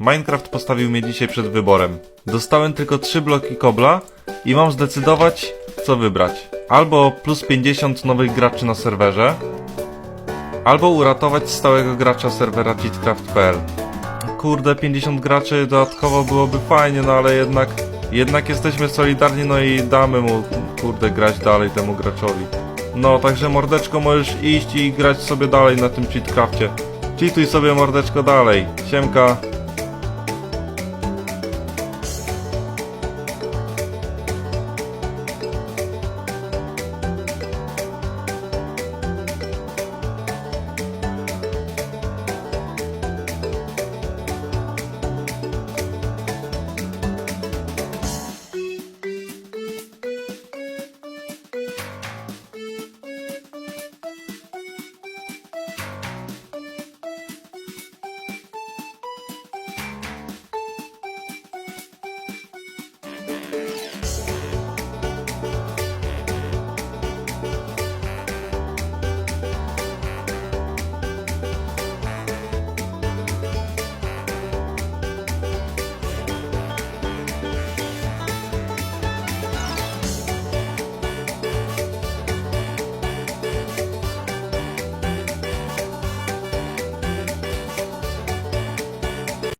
Minecraft postawił mnie dzisiaj przed wyborem. Dostałem tylko 3 bloki kobla i mam zdecydować, co wybrać. Albo plus 50 nowych graczy na serwerze, albo uratować stałego gracza serwera cheatcraft.pl. Kurde, 50 graczy dodatkowo byłoby fajnie, no ale jednak, jednak jesteśmy solidarni, no i damy mu, kurde, grać dalej temu graczowi. No, także mordeczko możesz iść i grać sobie dalej na tym cheatcrafcie. Cheatuj sobie mordeczko dalej. Siemka.